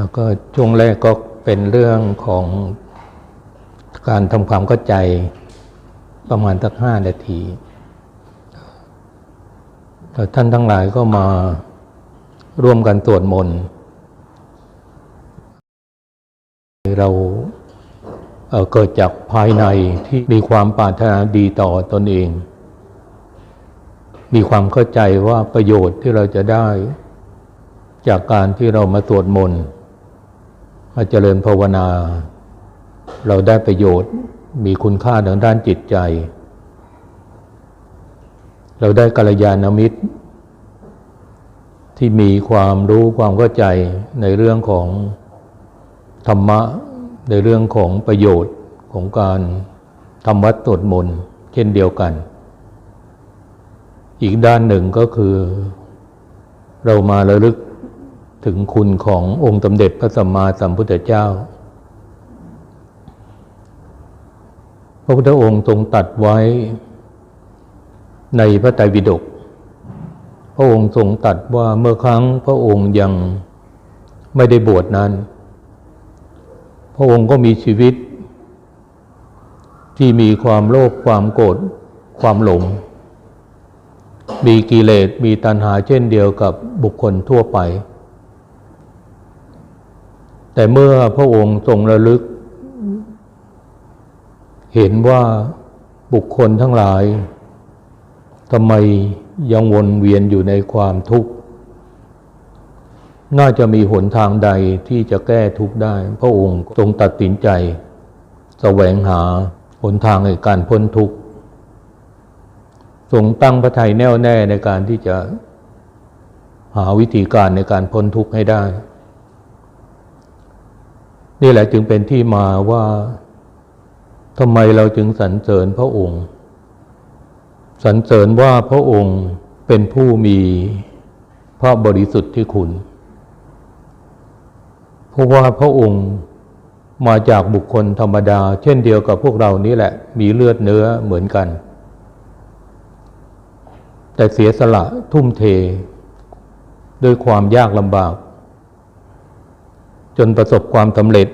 แล้วก็ช่วงแรกก็เป็นเรื่องของการทำความเข้าใจประมาณสักห้านาทีแล้วท่านทั้งหลายก็มาร่วมกันสวดมนต์เราเเกิดจากภายในที่มีความปรารถนาดีต่อตนเอง มีความเข้าใจว่าประโยชน์ที่เราจะได้ จากการที่เรามาสวดมนต์ มาเจริญภาวนา เราได้ประโยชน์มีคุณค่าทางด้านจิตใจ เราได้กัลยาณมิตร ที่มีความรู้ความเข้าใจในเรื่องของธรรมะ ในเรื่องของประโยชน์ของการทำวัดสวดมนเช่นเดียวกัน อีกด้านหนึ่งก็คือ เรามาระลึก ถึงคุณขององค์สมเด็จพระสัมมาสัมพุทธเจ้า พระพุทธองค์ทรงตัดไว้ในพระไตรปิฎก พระองค์ทรงตัดว่าเมื่อครั้งพระองค์ยังไม่ได้บวชนั้น พระองค์ก็มีชีวิต ที่มีความโลภความโกรธความหลง มีกิเลสมีตัณหาเช่นเดียวกับบุคคลทั่วไป แต่เมื่อพระองค์ทรงระลึก เห็นว่าบุคคลทั้งหลายทำไมยังวนเวียนอยู่ในความทุกข์ น่าจะมีหนทางใดที่จะแก้ทุกข์ได้ พระองค์ทรงตัดสินใจแสวงหาหนทางในการพ้นทุกข์ทรงตั้งพระทัยแน่วแน่ในการที่จะหาวิธีการในการพ้นทุกข์ให้ได้ นี่แหละจึงเป็นที่มาว่าทำไมเราจึงสรรเสริญพระองค์ สรรเสริญว่าพระองค์เป็นผู้มีพระบริสุทธิ์ที่คุณ เพราะว่าพระองค์มาจากบุคคลธรรมดา เช่นเดียวกับพวกเรานี้แหละ มีเลือดเนื้อเหมือนกัน แต่เสียสละทุ่มเท ด้วยความยากลำบาก จนประสบความสำเร็จ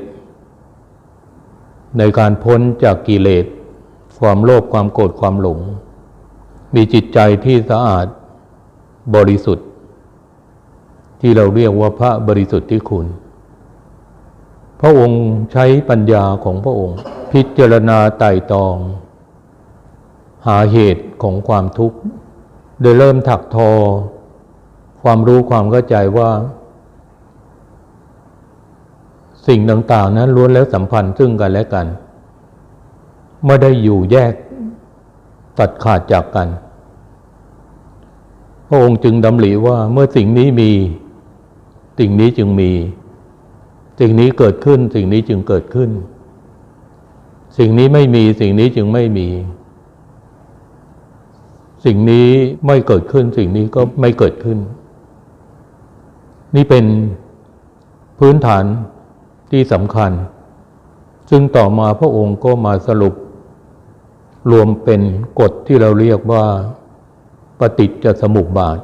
ในการพ้นจากกิเลส ความโลภความโกรธความหลง มีจิตใจที่สะอาดบริสุทธิ์ ที่เราเรียกว่าพระบริสุทธิ์ที่คุณ พระองค์ใช้ปัญญาของพระองค์ พิจารณาไต่ตอง หาเหตุของความทุกข์โดยเริ่มถักทอ ความรู้ความเข้าใจว่า สิ่งต่างๆนั้นล้วนแล้วสัมพันธ์ซึ่งกันและกันไม่ได้อยู่แยกตัดขาดจากกัน พระองค์จึงดำริว่าเมื่อสิ่งนี้มี สิ่งนี้จึงมี สิ่งนี้เกิดขึ้น สิ่งนี้จึงเกิดขึ้น สิ่งนี้ไม่มี สิ่งนี้จึงไม่มี สิ่งนี้ไม่เกิดขึ้น สิ่งนี้ก็ไม่เกิดขึ้น นี่เป็นพื้นฐาน ที่สำคัญ ซึ่งต่อมาพระองค์ก็มาสรุป รวมเป็นกฎที่เราเรียกว่าปฏิจจสมุปบาท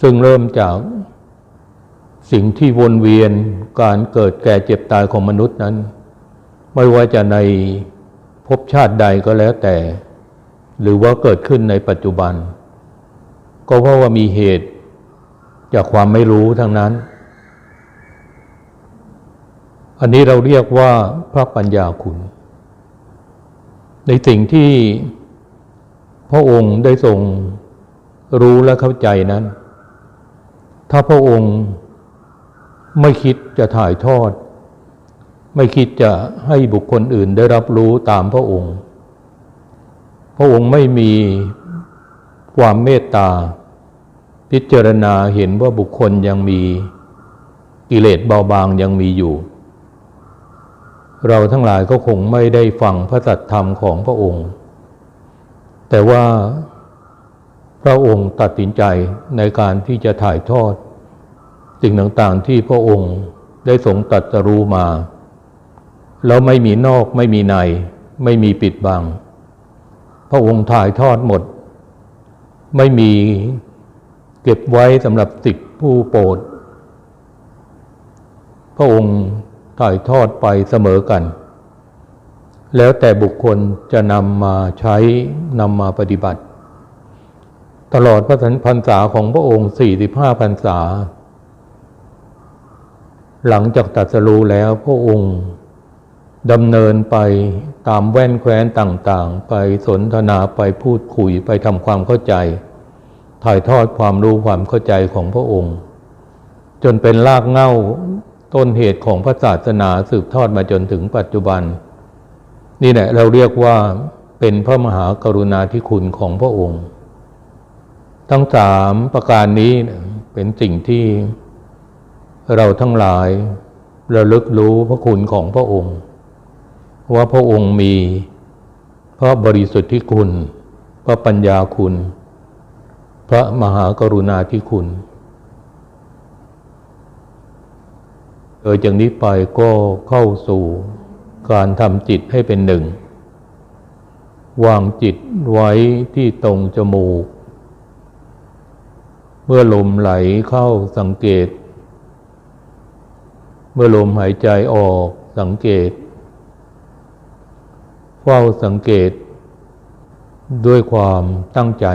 ซึ่งเริ่มจากสิ่งที่วนเวียนการเกิดแก่เจ็บตายของมนุษย์นั้น ไม่ว่าจะในภพชาติใดก็แล้วแต่ หรือว่าเกิดขึ้นในปัจจุบัน ก็เพราะว่ามีเหตุจากความไม่รู้ทั้งนั้น อันนี้เราเรียกว่าพระปัญญาคุณ ในสิ่งที่พระองค์ได้ทรงรู้และเข้าใจนั้น ถ้าพระองค์ไม่คิดจะถ่ายทอด ไม่คิดจะให้บุคคลอื่นได้รับรู้ตามพระองค์ พระองค์ไม่มีความเมตตา พิจารณาเห็นว่าบุคคลยังมีกิเลสเบาบางยังมีอยู่ เราทั้งหลายก็คงไม่ได้ฟังพระสัตธรรมของพระองค์ แต่ว่าพระองค์ตัดสินใจในการที่จะถ่ายทอด สิ่งต่างๆที่พระองค์ได้ทรงตรัสรู้มา แล้วไม่มีนอกไม่มีใน ไม่มีปิดบัง พระองค์ถ่ายทอดหมด ไม่มีเก็บไว้สำหรับสิทธิผู้โปรดพระองค์ ถ่ายทอดไปเสมอกัน แล้วแต่บุคคลจะนำมาใช้นำมาปฏิบัติ ตลอดพระพรรษาของพระองค์ 45พรรษา หลังจากตรัสรู้แล้วพระองค์ดำเนินไปตามแว่นแคว้นต่างๆ ไปสนทนาไปพูดคุยไปทำความเข้าใจ ถ่ายทอดความรู้ความเข้าใจของพระองค์ จนเป็นรากเหง้า ต้นเหตุของพระศาสนาสืบทอดมาจนถึงปัจจุบัน นี่แหละเราเรียกว่าเป็นพระมหากรุณาธิคุณของพระองค์ ทั้งสามประการนี้เป็นสิ่งที่เราทั้งหลายระลึกรู้พระคุณของพระองค์ ว่าพระองค์มีพระบริสุทธิคุณ พระปัญญาคุณ พระมหากรุณาธิคุณ โดยจากนี้ไปก็เข้าสู่การทำจิตให้เป็นหนึ่ง วางจิตไว้ที่ตรงจมูก เมื่อลมไหลเข้าสังเกต เมื่อลมหายใจออกสังเกต เฝ้าสังเกต ด้วยความตั้งใจ